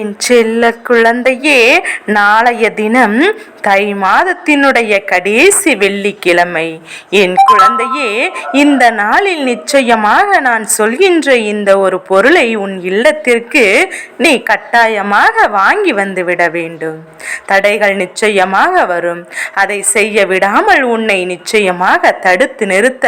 என் செல்ல குழந்தையே நாளைய தினம் தை மாதத்தினுடைய கடைசி வெள்ளிக்கிழமை. என் குழந்தையே இந்த நாளில் நிச்சயமாக நான் சொல்கின்ற இந்த ஒரு பொருளை உன் இல்லத்திற்கு நீ கட்டாயமாக வாங்கி வந்து விட வேண்டும். தடைகள் நிச்சயமாக வரும். அதை செய்ய விடாமல் உன்னை நிச்சயமாக தடுத்து நிறுத்த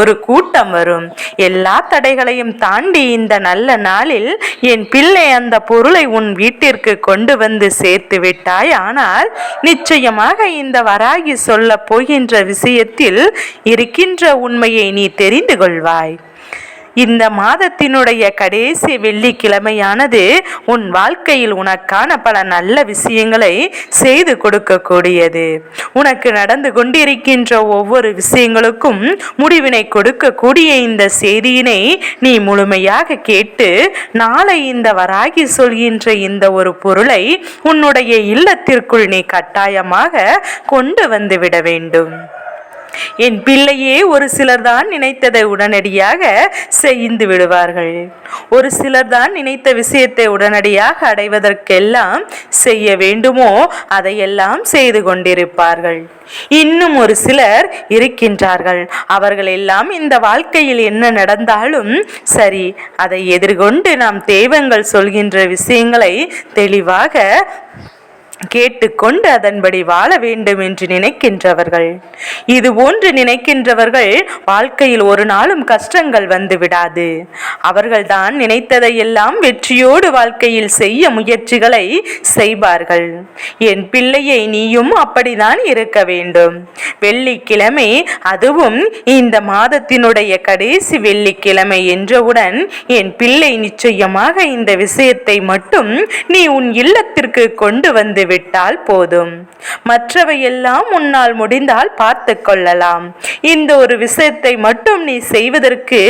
ஒரு கூட்டம் வரும். எல்லா தடைகளையும் தாண்டி இந்த நல்ல நாளில் என் பிள்ளை அந்த பொருளை உன் வீட்டிற்கு கொண்டு வந்து சேர்த்து விட்டாய். ஆனால் நிச்சயமாக இந்த வராகி சொல்ல போகின்ற விஷயத்தில் இருக்கின்ற உண்மையை நீ தெரிந்து கொள்வாய். இந்த மாதத்தினுடைய கடைசி வெள்ளிக்கிழமையானது உன் வாழ்க்கையில் உனக்கான பல நல்ல விஷயங்களை செய்து கொடுக்கக்கூடியது. உனக்கு நடந்து கொண்டிருக்கின்ற ஒவ்வொரு விஷயங்களுக்கும் முடிவினை கொடுக்கக்கூடிய இந்த செய்தியினை நீ முழுமையாக கேட்டு நாளை இந்த வராகி சொல்கின்ற இந்த ஒரு பொருளை உன்னுடைய இல்லத்திற்குள் நீ கட்டாயமாக கொண்டு வந்து விட வேண்டும். என் பிள்ளையே ஒரு சிலர் தான் நினைத்ததை உடனடியாக செய்து விடுவார்கள். ஒரு சிலர் தான் நினைத்த விஷயத்தை உடனடியாக அடைவதற்கெல்லாம் செய்ய வேண்டுமோ அதையெல்லாம் செய்து கொண்டிருப்பார்கள். இன்னும் ஒரு சிலர் இருக்கின்றார்கள். அவர்கள் எல்லாம் இந்த வாழ்க்கையில் என்ன நடந்தாலும் சரி அதை எதிர்கொண்டு நாம் தெய்வங்கள் சொல்கின்ற விஷயங்களை தெளிவாக கேட்டுக்கொண்டு அதன்படி வாழ வேண்டும் என்று நினைக்கின்றவர்கள். இது போன்று நினைக்கின்றவர்கள் வாழ்க்கையில் ஒரு நாளும் கஷ்டங்கள் வந்து விடாது. அவர்கள்தான் நினைத்ததையெல்லாம் வெற்றியோடு வாழ்க்கையில் செய்ய முயற்சிகளை செய்வார்கள். என் பிள்ளையை நீயும் அப்படிதான் இருக்க வேண்டும். வெள்ளிக்கிழமை அதுவும் இந்த மாதத்தினுடைய கடைசி வெள்ளிக்கிழமை என்றவுடன் என் பிள்ளை நிச்சயமாக இந்த விஷயத்தை மட்டும் நீ உன் இல்லத்திற்கு கொண்டு வந்து விட்டால் போதும். மற்றவையெல்லாம் உன்னால் முடிந்தால் பார்த்து கொள்ளலாம். இந்த ஒரு விஷயத்தை மட்டும் நீ செய்வதற்கு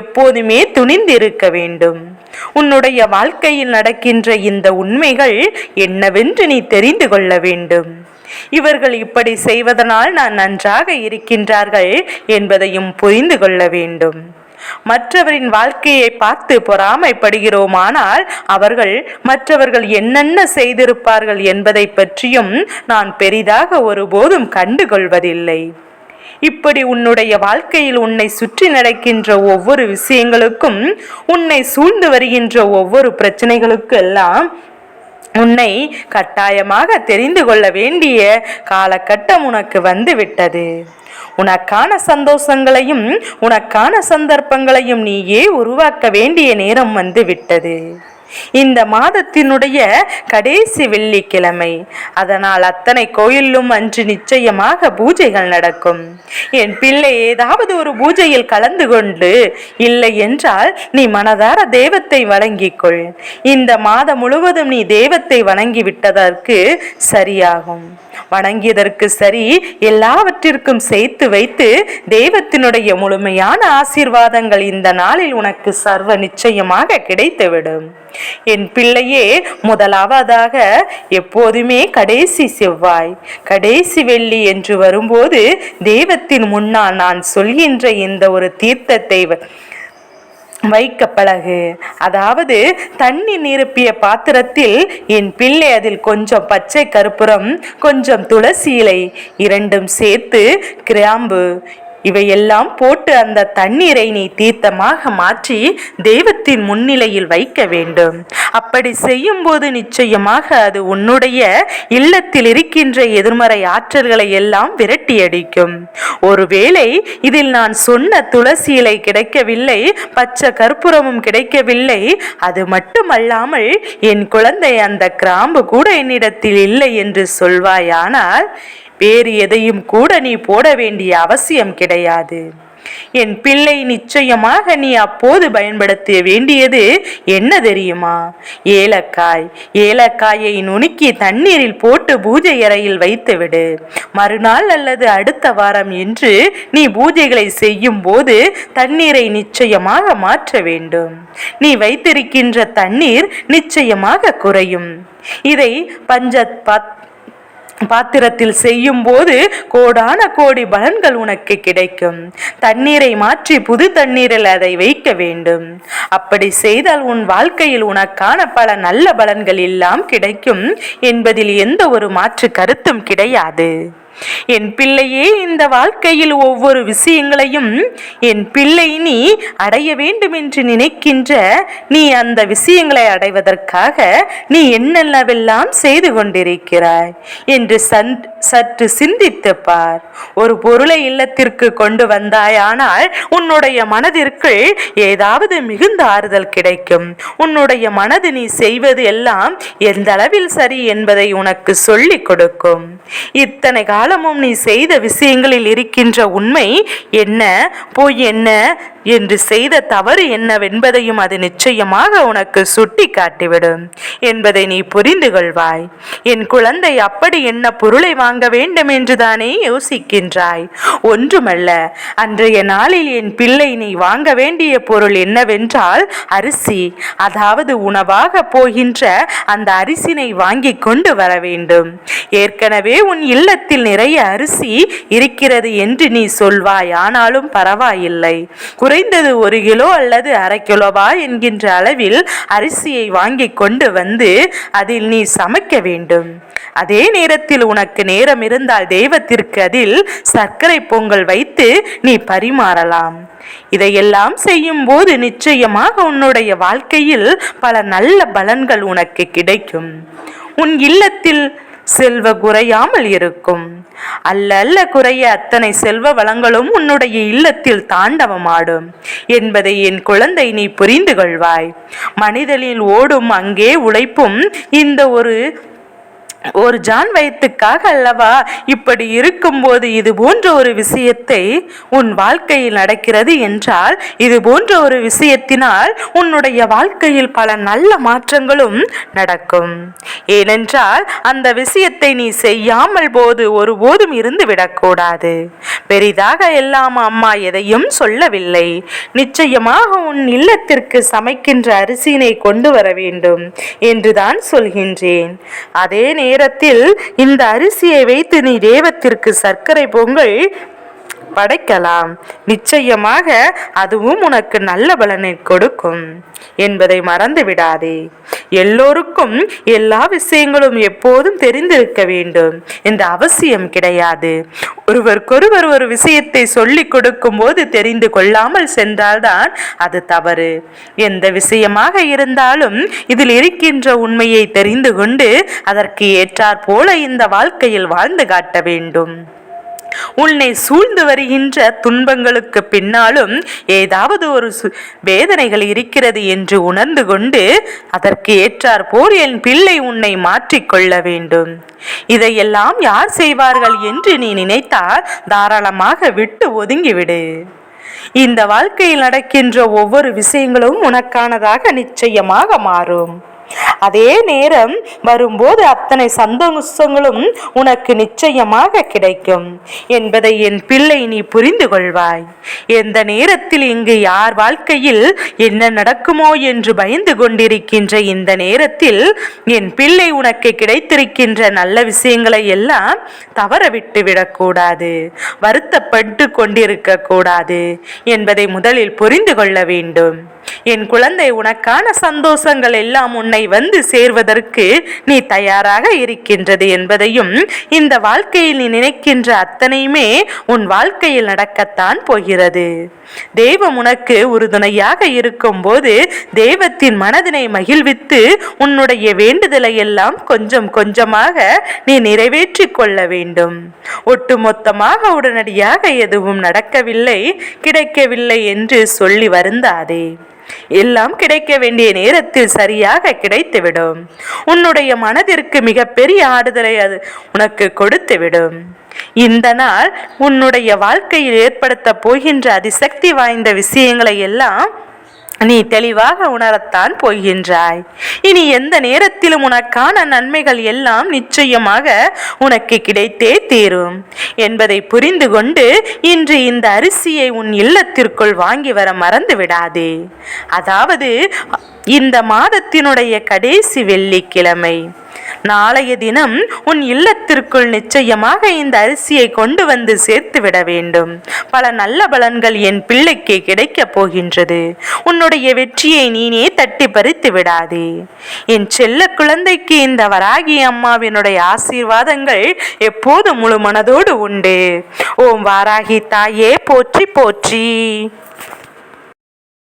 எப்போதுமே துணிந்திருக்க வேண்டும். உன்னுடைய வாழ்க்கையில் நடக்கின்ற இந்த உண்மைகள் என்னவென்று நீ தெரிந்து கொள்ள வேண்டும். இவர்கள் இப்படி செய்வதனால் நான் நன்றாக இருக்கின்றார்கள் என்பதையும் புரிந்து கொள்ள வேண்டும். மற்றவரின் வாழ்க்கையை பார்த்து பொறாமைப்படுகிறோமானால் அவர்கள் மற்றவர்கள் என்னென்ன செய்திருப்பார்கள் என்பதை பற்றியும் நான் பெரிதாக ஒருபோதும் கண்டுகொள்வதில்லை. இப்படி உன்னுடைய வாழ்க்கையில் உன்னை சுற்றி நடக்கின்ற ஒவ்வொரு விஷயங்களுக்கும் உன்னை சூழ்ந்து வருகின்ற ஒவ்வொரு பிரச்சனைகளுக்கு எல்லாம் உன்னை கட்டாயமாக தெரிந்து கொள்ள வேண்டிய காலகட்டம் உனக்கு வந்து விட்டது உனக்கான சந்தோஷங்களையும் உனக்கான சந்தர்ப்பங்களையும் நீயே உருவாக்க வேண்டிய நேரம் வந்து விட்டது. இந்த மாதத்தினுடைய கடைசி வெள்ளிக்கிழமை. அதனால் அத்தனை கோயிலும் அன்று நிச்சயமாக பூஜைகள் நடக்கும். என் பிள்ளை ஏதாவது ஒரு பூஜையில் கலந்து கொண்டு இல்லை என்றால் நீ மனதார தெய்வத்தை வழங்கிக்கொள் இந்த மாதம் முழுவதும் நீ தெய்வத்தை வணங்கி விட்டதற்கு சரியாகும். வணங்கியதற்கு சரி எல்லாவற்றிற்கும் சேர்த்து வைத்து தெய்வத்தினுடைய முழுமையான ஆசீர்வாதங்கள் இந்த நாளில் உனக்கு சர்வ நிச்சயமாக கிடைத்துவிடும். என் பிள்ளையே முதலாவதாக எப்போதுமே கடைசி செவ்வாய் கடைசி வெள்ளி என்று வரும்போது தெய்வத்தின் முன்னால் நான் சொல்கின்ற இந்த ஒரு தீர்த்தத்தை வைக்க பழகு. அதாவது தண்ணி நிரப்பிய பாத்திரத்தில் என் பிள்ளை அதில் கொஞ்சம் பச்சை கருப்புரம் கொஞ்சம் துளசி இலை இரண்டும் சேர்த்து கிராம்பு இவையெல்லாம் போட்டு அந்த தண்ணீரை நீ தீர்த்தமாக மாற்றி தெய்வத்தின் முன்னிலையில் வைக்க வேண்டும். அப்படி செய்யும் போது நிச்சயமாக அது உன்னுடைய இல்லத்தில் இருக்கின்ற எதிர்மறை ஆற்றல்களை எல்லாம் விரட்டியடிக்கும். ஒருவேளை இதில் நான் சொன்ன துளசி இலை கிடைக்கவில்லை பச்சை கற்பூரமும் கிடைக்கவில்லை அது மட்டுமல்லாமல் என் குழந்தை அந்த கிராம்பு கூட என்னிடத்தில் இல்லை என்று சொல்வாயானால் வேறு எதையும் கூட நீ போட வேண்டிய அவசியம் கிடையாது. என் பிள்ளை நிச்சயமாக நீ அப்போது பயன்படுத்த வேண்டியது என்ன தெரியுமா? ஏலக்காய். ஏலக்காயை நுணுக்கி தண்ணீரில் போட்டு பூஜை அறையில் வைத்துவிடு. மறுநாள் அல்லது அடுத்த வாரம் என்று நீ பூஜைகளை செய்யும் போது தண்ணீரை நிச்சயமாக மாற்ற வேண்டும். நீ வைத்திருக்கின்ற தண்ணீர் நிச்சயமாக குறையும். இதை பஞ்ச பத் பாத்திரத்தில் செய்யும் போது கோடான கோடி பலன்கள் உனக்கு கிடைக்கும். தண்ணீரை மாற்றி புது தண்ணீரில் அதை வைக்க வேண்டும். அப்படி செய்தால் உன் வாழ்க்கையில் உனக்கான பல நல்ல பலன்கள் எல்லாம் கிடைக்கும் என்பதில் எந்த ஒரு மாற்று கருத்தும் கிடையாது. என் பிள்ளையே இந்த வாழ்க்கையில் ஒவ்வொரு விஷயங்களையும் என் பிள்ளை நீ அடைய வேண்டும் என்று நினைக்கின்ற நீ அந்த விஷயங்களை அடைவதற்காக நீ என்னென்னவெல்லாம் செய்து கொண்டிருக்கிறாய் என்று சற்று சிந்தித்து பார். ஒரு பொருளை இல்லத்திற்கு கொண்டு வந்தாயானால் உன்னுடைய மனதிற்கு ஏதாவது மிகுந்த ஆறுதல் கிடைக்கும். உன்னுடைய மனது நீ செய்வது எல்லாம் எந்த அளவில் சரி என்பதை உனக்கு சொல்லிக் கொடுக்கும். இத்தனை காலமும் நீ செய்த விஷயங்களில் இருக்கின்ற உண்மை என்ன? போய் என்ன? என்று செய்த தவறு என்னவென்பதையும் அது நிச்சயமாக உனக்கு சுட்டி காட்டிவிடும் என்பதை நீ புரிந்து கொள்வாய். என் குழந்தை அப்படி என்ன பொருளை வாங்க வேண்டும் என்றுதானே யோசிக்கின்றாய். ஒன்றுமல்ல அன்றைய நாளில் என் பிள்ளை நீ வாங்க வேண்டிய பொருள் என்னவென்றால் அரிசி. அதாவது உணவாக போகின்ற அந்த அரிசினை வாங்கி கொண்டு வர வேண்டும். ஏற்கனவே உன் இல்லத்தில் நிறைய அரிசி இருக்கிறது என்று நீ சொல்வாய். ஆனாலும் பரவாயில்லை. குறைந்தது ஒரு கிலோ அல்லது அரை கிலோவா என்கின்ற அளவில் அரிசியை வாங்கி கொண்டு வந்து அதில் நீ சமைக்க வேண்டும். அதே நேரத்தில் உனக்கு நேரம் இருந்தால் தெய்வத்திற்கு அதில் சர்க்கரை பொங்கல் வைத்து நீ பரிமாறலாம். இதையெல்லாம் செய்யும் போது நிச்சயமாக உன்னுடைய வாழ்க்கையில் பல நல்ல பலன்கள் உனக்கு கிடைக்கும். உன் இல்லத்தில் செல்வ குறையாமல் இருக்கும். அல்ல அல்ல குறைய அத்தனை செல்வ வளங்களும் உன்னுடைய இல்லத்தில் தாண்டவமாடும். என்பதை என் குழந்தை நீ புரிந்து கொள்வாய் மனிதனில் ஓடும் அங்கே உழைப்பும் இந்த ஒரு ஒரு ஜான் வயத்துக்காக அல்லவா? இப்படி இருக்கும்போது இது போன்ற ஒரு விஷயத்தை உன் வாழ்க்கையில் நடக்கிறது என்றால் இது போன்ற ஒரு விஷயத்தினால் உன்னுடைய வாழ்க்கையில் பல நல்ல மாற்றங்களும் நடக்கும். ஏனென்றால் அந்த விஷயத்தை நீ செய்யாமல் போது ஒருபோதும் இருந்து விடக்கூடாது. பெரிதாக எல்லாம் அம்மா எதையும் சொல்லவில்லை. நிச்சயமாக உன் இல்லத்திற்கு சமைக்கின்ற அரிசியினை கொண்டு வர வேண்டும் என்றுதான் சொல்கின்றேன். அதே நேரம் நேரத்தில் இந்த அரிசியை வைத்து நீ தேவத்திற்கு சர்க்கரை பொங்கல் படைக்கலாம். நிச்சயமாக அதுவும் உனக்கு நல்ல பலனை கொடுக்கும் என்பதை மறந்து விடாதே எல்லோருக்கும் எல்லா விஷயங்களும் எப்போதும் தெரிந்திருக்க வேண்டும். இந்த அவசியம் கிடையாது. ஒருவருக்கொருவர் ஒரு விஷயத்தை சொல்லிக் கொடுக்கும் போது தெரிந்து கொள்ளாமல் சென்றால்தான் அது தவறு. எந்த விஷயமாக இருந்தாலும் இதில் இருக்கின்ற உண்மையை தெரிந்து கொண்டு அதற்கு ஏற்றாற் போல இந்த வாழ்க்கையில் வாழ்ந்து காட்ட வேண்டும். உன்னை சூழ்ந்து வருகின்ற துன்பங்களுக்கு பின்னாலும் ஏதாவது ஒரு வேதனைகள் இருக்கிறது என்று உணர்ந்து கொண்டு அதற்கு ஏற்றார் போர் என் பிள்ளை உன்னை மாற்றிக்கொள்ள வேண்டும். இதையெல்லாம் யார் செய்வார்கள் என்று நீ நினைத்தால் தாராளமாக விட்டு ஒதுங்கிவிடு. இந்த வாழ்க்கையில் நடக்கின்ற ஒவ்வொரு விஷயங்களும் உனக்கானதாக நிச்சயமாக மாறும். அதே நேரம் வரும்போது அத்தனை சந்தோஷங்களும் உனக்கு நிச்சயமாக கிடைக்கும் என்பதை என் பிள்ளை நீ புரிந்து கொள்வாய். எந்த நேரத்தில் இங்கு யார் வாழ்க்கையில் என்ன நடக்குமோ என்று பயந்து கொண்டிருக்கின்ற இந்த நேரத்தில் என் பிள்ளை உனக்கு கிடைத்திருக்கின்ற நல்ல விஷயங்களை எல்லாம் தவற விட்டு விடக்கூடாது வருத்தப்பட்டு கொண்டிருக்க கூடாது என்பதை முதலில் புரிந்து கொள்ள வேண்டும். என் குழந்தை உனக்கான சந்தோஷங்கள் எல்லாம் உன்னை வந்து சேர்வதற்கு நீ தயாராக இருக்கின்றது என்பதையும் இந்த வாழ்க்கையில் நீ நினைக்கின்ற அத்தனையுமே உன் வாழ்க்கையில் நடக்கத்தான் போகிறது. தெய்வம் உனக்கு உறுதுணையாக இருக்கும் போது தெய்வத்தின் மனதினை மகிழ்வித்து உன்னுடைய வேண்டுதலை எல்லாம் கொஞ்சம் கொஞ்சமாக நீ நிறைவேற்றி கொள்ள வேண்டும். ஒட்டுமொத்தமாக உடனடியாக எதுவும் நடக்கவில்லை கிடைக்கவில்லை என்று சொல்லி வருந்தாதே. எல்லாம் கிடைக்க வேண்டிய நேரத்தில் சரியாக கிடைத்துவிடும். உன்னுடைய மனதிற்கு மிக பெரிய ஆறுதலை அது உனக்கு கொடுத்துவிடும். இந்த நாள் உன்னுடைய வாழ்க்கையில் ஏற்படுத்த போகின்ற அதிசக்தி வாய்ந்த விஷயங்களை எல்லாம் நீ தெளிவாக உணரத்தான் போகின்றாய். இனி எந்த நேரத்திலும் உனக்கான நன்மைகள் எல்லாம் நிச்சயமாக உனக்கு கிடைத்தே தீரும். என்பதை புரிந்து கொண்டு இன்று இந்த அரிசியை உன் இல்லத்திற்குள் வாங்கி வர மறந்து விடாதே. அதாவது இந்த மாதத்தினுடைய கடைசி வெள்ளிக்கிழமை. நாளைய தினம் உன் இல்லத்திற்குள் நிச்சயமாக இந்த அரிசியை கொண்டு வந்து சேர்த்து விட வேண்டும். பல நல்ல பலன்கள் என் பிள்ளைக்கு கிடைக்கப் போகின்றது. உன்னுடைய வெற்றியை நீனே தட்டி பறித்து விடாதே. என் செல்ல குழந்தைக்கு இந்த வராகி அம்மாவினுடைய ஆசீர்வாதங்கள் எப்போது முழு மனதோடு உண்டு. ஓம் வாராகி தாயே போற்றி போற்றி.